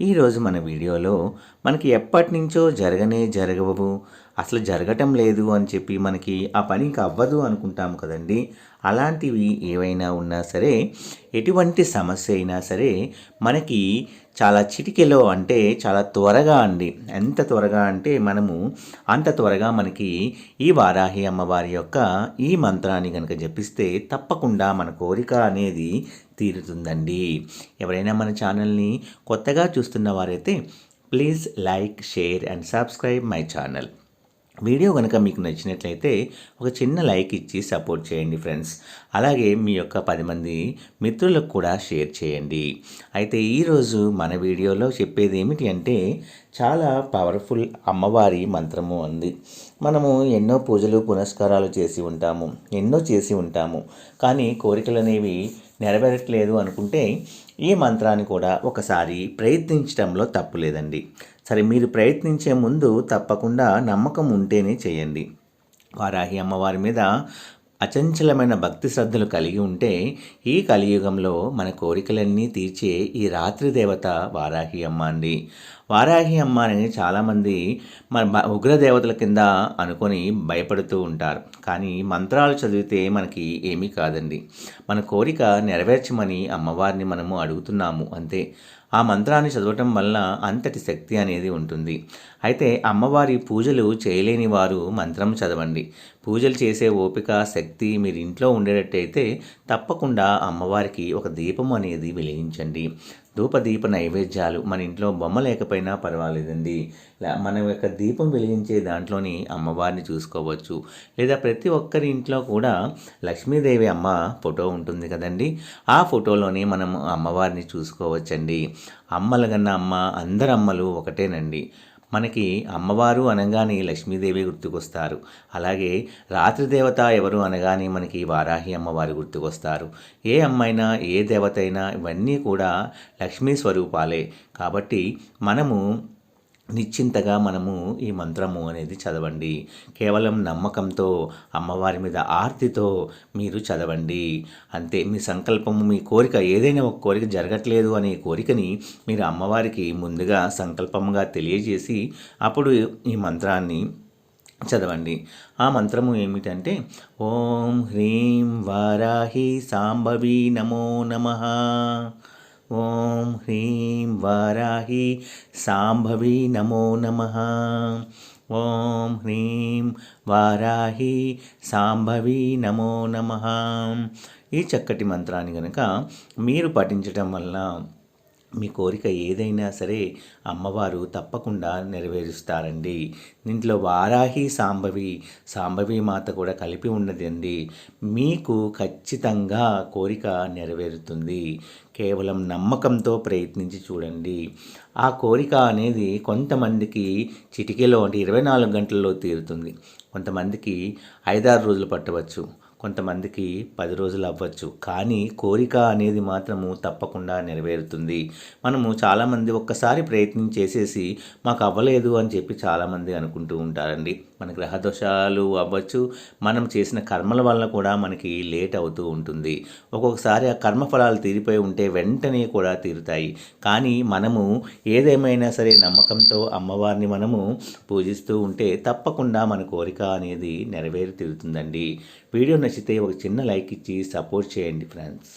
ఈరోజు మన వీడియోలో మనకి ఎప్పటి నుంచో జరగనే జరగవు అసలు జరగటం లేదు అని చెప్పి మనకి ఆ పనికి అవ్వదు అనుకుంటాం కదండి. అలాంటివి ఏవైనా ఉన్నా సరే ఎటువంటి సమస్య అయినా సరే మనకి చాలా చిటికెలో అంటే చాలా త్వరగా అండి. ఎంత త్వరగా అంటే మనము అంత త్వరగా మనకి ఈ వారాహి అమ్మవారి యొక్క ఈ మంత్రాన్ని కనుక జపిస్తే తప్పకుండా మన కోరిక అనేది తీరుతుందండి. ఎవరైనా మన ఛానల్ని కొత్తగా చూస్తున్న వారైతే please like share and subscribe my channel video కనుక మీకు నచ్చినట్లయితే ఒక చిన్న లైక్ ఇచ్చి సపోర్ట్ చేయండి ఫ్రెండ్స్ అలాగే మీ యొక్క పది మంది మిత్రులకు కూడా షేర్ చేయండి. అయితే ఈరోజు మన వీడియోలో చెప్పేది ఏమిటి అంటే చాలా పవర్ఫుల్ అమ్మవారి మంత్రము ఉంది మనము ఎన్నో పూజలు పునస్కారాలు చేసి ఉంటాము ఎన్నో చేసి ఉంటాము. కానీ కోరికలు అనేవి నెరవేరట్లేదు అనుకుంటే ఈ మంత్రాన్ని కూడా ఒకసారి ప్రయత్నించడంలో తప్పు లేదండి. సరే మీరు ప్రయత్నించే ముందు తప్పకుండా నమ్మకం ఉంటేనే చేయండి. వారాహి అమ్మవారి మీద అచంచలమైన భక్తి శ్రద్ధలు కలిగి ఉంటే ఈ కలియుగంలో మన కోరికలన్నీ తీర్చే ఈ రాత్రి దేవత వారాహి అమ్మ అండి. వారాహి అమ్మ అని చాలామంది మన ఉగ్రదేవతల కింద అనుకొని భయపడుతూ ఉంటారు. కానీ మంత్రాలు చదివితే మనకి ఏమీ కాదండి. మన కోరిక నెరవేర్చమని అమ్మవారిని మనము అడుగుతున్నాము అంతే. ఆ మంత్రాన్ని చదవటం వల్ల అంతటి శక్తి అనేది ఉంటుంది. అయితే అమ్మవారి పూజలు చేయలేని వారు మంత్రం చదవండి. పూజలు చేసే ఓపిక శక్తి మీరు ఇంట్లో ఉండేటట్టయితే తప్పకుండా అమ్మవారికి ఒక దీపం అనేది వెలిగించండి. ధూపదీప నైవేద్యాలు మన ఇంట్లో బొమ్మ లేకపోయినా పర్వాలేదండి. మన యొక్క దీపం వెలిగించే దాంట్లోని అమ్మవారిని చూసుకోవచ్చు. లేదా ప్రతి ఒక్కరి ఇంట్లో కూడా లక్ష్మీదేవి అమ్మ ఫోటో ఉంటుంది కదండి. ఆ ఫోటోలోనే మనం అమ్మవారిని చూసుకోవచ్చండి. అమ్మల కన్నా అమ్మ అందరు అమ్మలు ఒకటేనండి. మనకి అమ్మవారు అనగానే లక్ష్మీదేవి గుర్తుకొస్తారు. అలాగే రాత్రి దేవత ఎవరు అనగానే మనకి వారాహి అమ్మవారు గుర్తుకొస్తారు. ఏ అమ్మైనా ఏ దేవత అయినా ఇవన్నీ కూడా లక్ష్మీ స్వరూపాలే. కాబట్టి మనము నిశ్చింతగా మనము ఈ మంత్రము అనేది చదవండి. కేవలం నమ్మకంతో అమ్మవారి మీద ఆర్తితో మీరు చదవండి. అంతే మీ సంకల్పము మీ కోరిక ఏదైనా ఒక కోరిక జరగట్లేదు అనే కోరికని మీరు అమ్మవారికి ముందుగా సంకల్పముగా తెలియజేసి అప్పుడు ఈ మంత్రాన్ని చదవండి. ఆ మంత్రము ఏమిటంటే ఓం హ్రీం వారాహి సాంబవి నమో నమ. ఓం హ్రీం వారాహి సాంభవి నమో నమ. ఓం హ్రీం వారాహి సాంభవి నమో నమ. ఈ చక్కటి మంత్రాన్ని కనుక మీరు పఠించటం వల్ల మీ కోరిక ఏదైనా సరే అమ్మవారు తప్పకుండా నెరవేరుస్తారండి. దీంట్లో వారాహి సాంబవి సాంబవి మాత కూడా కలిపి ఉన్నదండి. మీకు ఖచ్చితంగా కోరిక నెరవేరుతుంది. కేవలం నమ్మకంతో ప్రయత్నించి చూడండి. ఆ కోరిక అనేది కొంతమందికి చిటికెలో అంటే ఇరవై నాలుగు గంటల్లో తీరుతుంది. కొంతమందికి ఐదారు రోజులు పట్టవచ్చు. కొంతమందికి పది రోజులు అవ్వచ్చు. కానీ కోరిక అనేది మాత్రము తప్పకుండా నెరవేరుతుంది. మనము చాలామంది ఒక్కసారి ప్రయత్నం చేసేసి మాకు అవ్వలేదు అని చెప్పి చాలామంది అనుకుంటూ ఉంటారండి. మన గ్రహదోషాలు అవ్వచ్చు మనం చేసిన కర్మల వల్ల కూడా మనకి లేట్ అవుతూ ఉంటుంది. ఒక్కొక్కసారి ఆ కర్మఫలాలు తీరిపోయి ఉంటే వెంటనే కూడా తీరుతాయి. కానీ మనము ఏదేమైనా సరే నమ్మకంతో అమ్మవారిని మనము పూజిస్తూ ఉంటే తప్పకుండా మన కోరిక అనేది నెరవేరి తీరుతుందండి. వీడియో నచ్చితే ఒక చిన్న లైక్ ఇచ్చి సపోర్ట్ చేయండి ఫ్రెండ్స్.